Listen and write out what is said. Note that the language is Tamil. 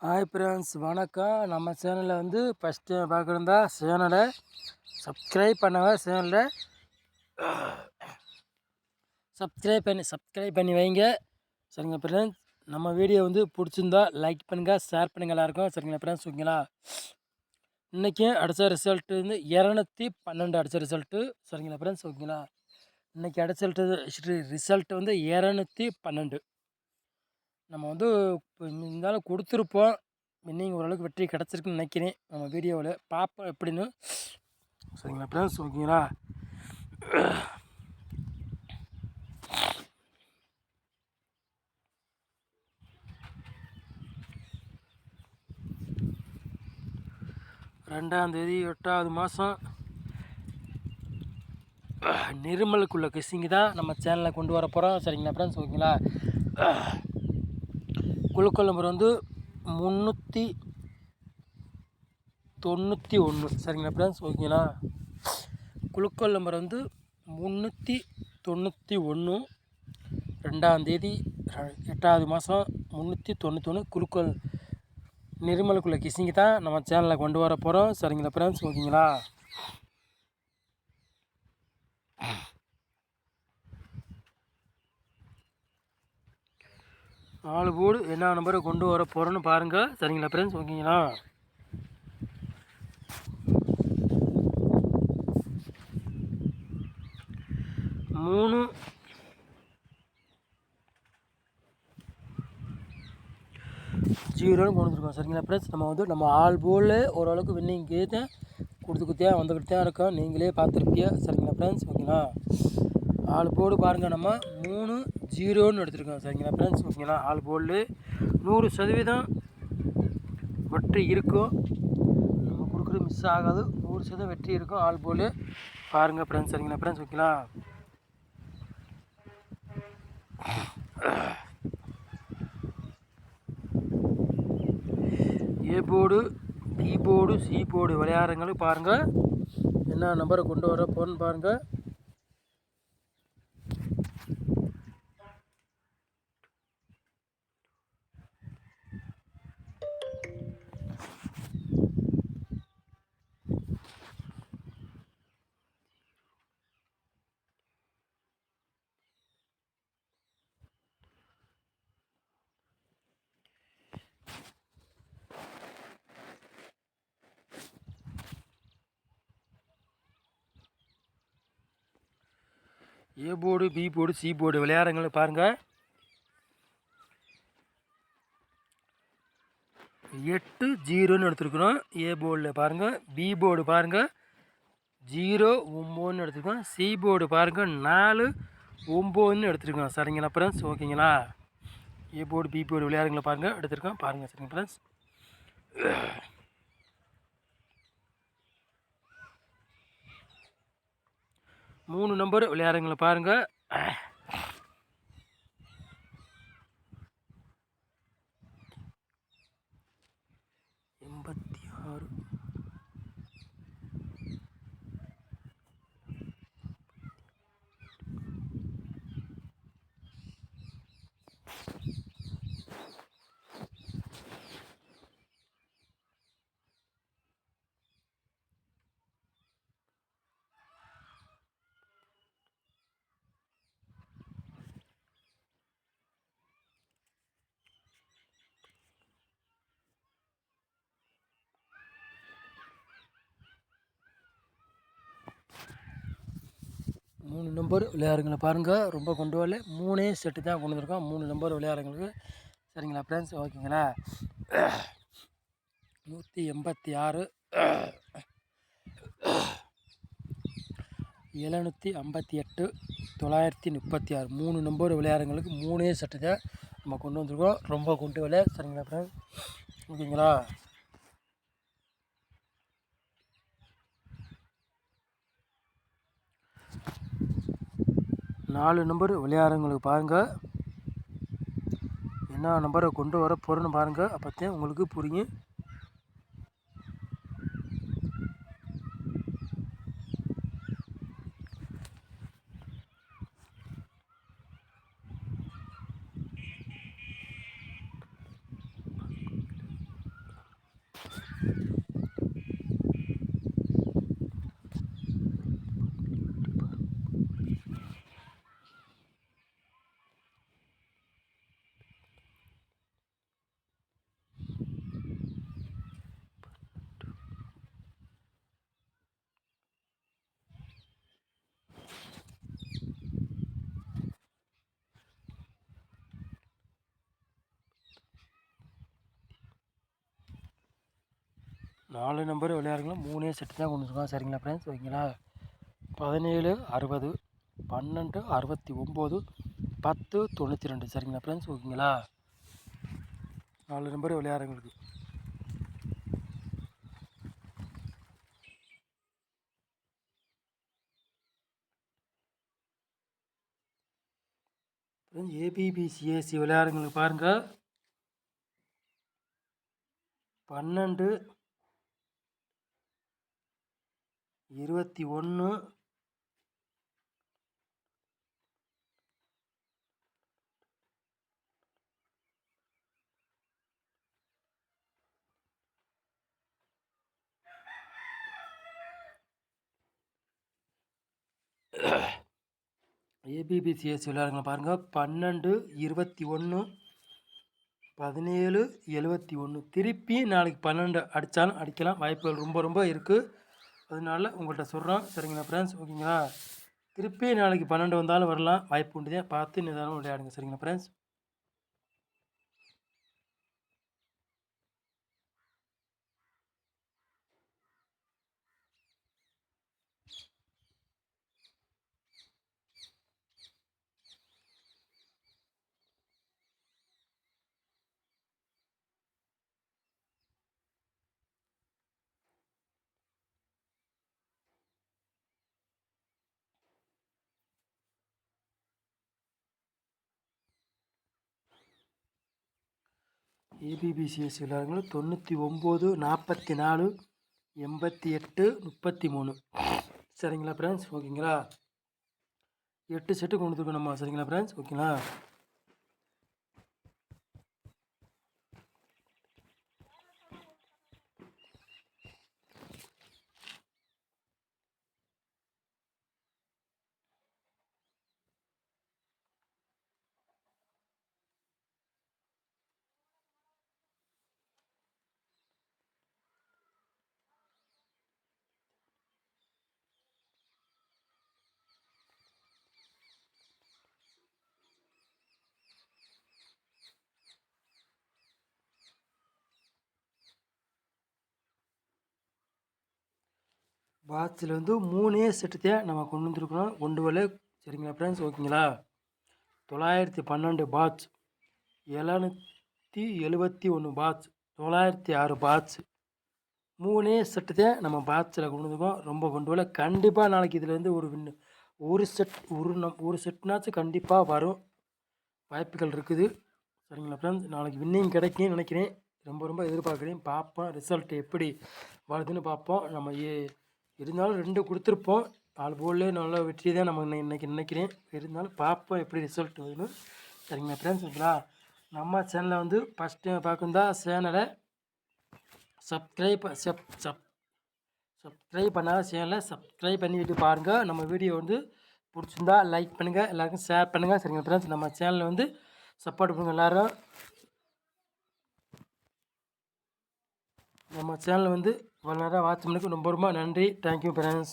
ஹாய் ஃப்ரெண்ட்ஸ் வணக்கம். நம்ம சேனலில் வந்து ஃபஸ்ட் டைம் பார்க்குறதா சேனலை சப்ஸ்கிரைப் பண்ணவ சேனலை? சப்ஸ்கிரைப் பண்ணி சப்ஸ்கிரைப் பண்ணி வைங்க. சரிங்க ஃப்ரெண்ட்ஸ் நம்ம வீடியோ வந்து பிடிச்சிருந்தா லைக் பண்ணுங்கள் ஷேர் பண்ணுங்கள் எல்லாருக்கும். சரிங்களா ஃப்ரெண்ட்ஸ் ஓகேங்களா இன்றைக்கும் அடித்த ரிசல்ட்டு வந்து இரநூத்தி பன்னெண்டு அடித்த ரிசல்ட்டு சரிங்களா ஃப்ரெண்ட்ஸ் ஓகேங்களா இன்றைக்கி அடிச்சல்ட்டு ரிசல்ட் வந்து இரநூத்தி பன்னெண்டு. நம்ம வந்து இப்போ இருந்தாலும் கொடுத்துருப்போம். இன்னைக்கு ஓரளவுக்கு வெற்றி கிடச்சிருக்குன்னு நினைக்கிறேன். நம்ம வீடியோவில் பார்ப்போம் எப்படின்னு. சரிங்களா? ஃப்ரெண்ட்ஸ் ஓகேங்களா ரெண்டாந்தேதி எட்டாவது மாதம் நிர்மலுக்குள்ள கிசிங்கு தான் நம்ம சேனலில் கொண்டு வர போகிறோம் சரிங்களா? ஃப்ரெண்ட்ஸ் ஓகேங்களா குழுக்கள் நம்பர் வந்து முந்நூற்றி தொண்ணூற்றி ஒன்று. சரிங்களா ஃப்ரெண்ட்ஸ் ஓகேங்களா? குழுக்கள் நம்பர் வந்து முந்நூற்றி தொண்ணூற்றி ஒன்று. ரெண்டாந்தேதி எட்டாவது மாதம் முந்நூற்றி தொண்ணூத்தொன்று குழுக்கள் நிர்மலுக்குள்ள கிசிங்கு தான் நம்ம சேனலில் கொண்டு வர போகிறோம் சரிங்களா ஃப்ரெண்ட்ஸ் ஓகேங்களா? நாலு போர்டு என்ன நம்பரை கொண்டு வர போகிறோன்னு பாருங்கள் சரிங்களா ஃப்ரெண்ட்ஸ் ஓகேங்களா? மூணு. ஜீரோன்னு கொண்டு வந்துருக்கோம். சரிங்களா ஃப்ரெண்ட்ஸ் நம்ம வந்து நம்ம ஆள் போல் ஓரளவுக்கு வின்னிங் கொடுத்து கொடுத்துக்கிட்டே வந்துக்கிட்டு தான் இருக்கோம். நீங்களே பார்த்துருப்பியா? சரிங்களா ஃப்ரெண்ட்ஸ் ஓகேங்களா? ஆள் போர்டு பாருங்கள் நம்ம. மூணு. ஜீரோன்னு எடுத்துருக்கோம் சரிங்களா. ஃப்ரெண்ட்ஸ் ஓகேங்களா ஆள் போல்டு நூறு சதவீதம் வெற்றி இருக்கும். நம்ம கொடுக்குறது மிஸ் ஆகாது. நூறு சதவீதம் வெற்றி இருக்கும் ஆள் போல் பாருங்கள் ஃப்ரெண்ட்ஸ் சரிங்களா. ஃப்ரெண்ட்ஸ் ஓகேங்களா? A board B board C board விளையாடுறங்களும் பாருங்கள் என்ன நம்பரை கொண்டு வர போன்னு பாருங்கள் A board B board C board விளையாடுறங்களை பாருங்கள். எட்டு ஜீரோன்னு எடுத்துருக்குறோம் ஏ போர்டில் பாருங்கள். பி போர்டு பாருங்கள். ஜீரோ ஒம்போன்னு எடுத்துருக்கோம் சி போர்டு பாருங்கள். நாலு ஒம்போதுன்னு எடுத்துருக்கோம் சரிங்களா ஃப்ரெண்ட்ஸ் ஓகேங்களா? ஏ போர்டு பி போர்டு விளையாடுங்களை பாருங்கள். எடுத்துருக்கோம். பாருங்கள் சரிங்க ஃப்ரெண்ட்ஸ் மூணு நம்பர் விளையாடுங்களை பாருங்கள் எண்பத்தி ஆறு மூணு நம்பர் விளையாடுங்களை பாருங்கள் ரொம்ப கொண்டு வரல. மூணே செட்டு தான் கொண்டு வந்திருக்கோம். மூணு நம்பர் விளையாடுங்களுக்கு சரிங்களா ஃப்ரெண்ட்ஸ் ஓகேங்களா? நூற்றி எண்பத்தி ஆறு. எழுநூற்றி ஐம்பத்தி எட்டு. தொள்ளாயிரத்தி முப்பத்தி ஆறு. மூணு நம்பர் விளையாடுங்களுக்கு மூணே செட்டு தான் நம்ம கொண்டு வந்திருக்கோம். ரொம்ப கொண்டு வரல. சரிங்களா ஃப்ரெண்ட்ஸ் ஓகேங்களா? நாலு நம்பர் விளையாடுறவங்களுக்கு பாருங்கள் என்ன நம்பரை கொண்டு வர போகிறேன்னு பாருங்கள் அப்போத்தான் உங்களுக்கு புரியும். நாலு நம்பர் விளையாடுங்களா மூணே செட்டு தான் கொண்டு வந்துருக்கோம் சரிங்களா ஃப்ரெண்ட்ஸ் ஓகேங்களா? பதினேழு அறுபது பன்னெண்டு அறுபத்தி ஒம்பது பத்து தொண்ணூற்றி ரெண்டு. சரிங்களா ஃப்ரெண்ட்ஸ் ஓகேங்களா? நாலு நம்பர் விளையாடுறவங்களுக்கு ஏபிபிசிஏசி விளையாடுறவங்களுக்கு பாருங்கள் பன்னெண்டு இருபத்தி ஒன்று ஏபிபிசிஎஸ் விளையாடுங்க பாருங்கள் பன்னெண்டு இருபத்தி ஒன்று பதினேழு எழுபத்தி ஒன்று திருப்பி நாளைக்கு பன்னெண்டு அடித்தாலும் அடிக்கலாம். வாய்ப்புகள் ரொம்ப ரொம்ப இருக்குது அதனால உங்கள்கிட்ட சொல்கிறோம் சரிங்களா ஃப்ரெண்ட்ஸ் ஓகேங்களா? திருப்பி நாளைக்கு பன்னெண்டு வந்தாலும் வரலாம். வாய்ப்பு உண்டு. தான் பார்த்து நிதானம் விளையாடுங்க. சரிங்களா ஃப்ரெண்ட்ஸ் ஏபிபிசிஎஸ் விளையாடுங்கள் தொண்ணூற்றி ஒம்பது நாற்பத்தி நாலு எண்பத்தி எட்டு முப்பத்தி மூணு. சரிங்களா ஃப்ரெண்ட்ஸ் ஓகேங்களா எட்டு செட்டு கொண்டு வந்துருக்கோம் நம்ம. சரிங்களா ஃப்ரெண்ட்ஸ் ஓகேங்களா பாக்ஸில் வந்து மூணே செட்டு தான் நம்ம கொண்டு வந்துருக்குறோம். கொண்டு வரல. சரிங்களா ஃப்ரெண்ட்ஸ் ஓகேங்களா? தொள்ளாயிரத்தி பன்னெண்டு பாட்ச் எழுநூற்றி எழுபத்தி ஒன்று பாட்ச் தொள்ளாயிரத்தி ஆறு பாட்ச் மூணே செட்டு தான் நம்ம பாட்சில் கொண்டு வந்துருக்கோம். ரொம்ப கொண்டு வரல. கண்டிப்பாக நாளைக்கு இதுலேருந்து ஒரு வின்னு ஒரு செட் ஒரு நம் ஒரு செட்னாச்சும் கண்டிப்பாக வரும். வாய்ப்புகள் இருக்குது. சரிங்களா ஃப்ரெண்ட்ஸ் நாளைக்கு வின்னிங் கிடைக்கும்னு நினைக்கிறேன். ரொம்ப ரொம்ப எதிர்பார்க்குறேன். பார்ப்போம். ரிசல்ட் எப்படி வருதுன்னு பார்ப்போம். நம்ம ஏ இருந்தாலும் ரெண்டு கொடுத்துருப்போம். நாலு போல்லே நல்ல வெற்றி தான் நம்ம இன்னைக்கு நினைக்கிறேன். இருந்தாலும் பார்ப்போம் எப்படி ரிசல்ட் வருதுன்னு சரிங்களா ஃப்ரெண்ட்ஸ் ஓகேங்களா நம்ம சேனலை வந்து ஃபஸ்ட் டைம் பார்க்குந்தா சேனலை சப்ஸ்கிரைப் சப் சப் சப்ஸ்கிரைப் பண்ணாத சேனலை சப்ஸ்கிரைப் பண்ணிவிட்டு பாருங்கள் நம்ம வீடியோ வந்து பிடிச்சிருந்தா லைக் பண்ணுங்கள் எல்லாருக்கும் ஷேர் பண்ணுங்கள் சரிங்களா ஃப்ரெண்ட்ஸ் நம்ம சேனலில் வந்து சப்போர்ட் பண்ணுங்கள் எல்லோரும். நம்ம சேனல் வந்து இவ்வளோ நேரம் வாட்ச் பண்ணதுக்கு ரொம்ப ரொம்ப நன்றி. Thank you friends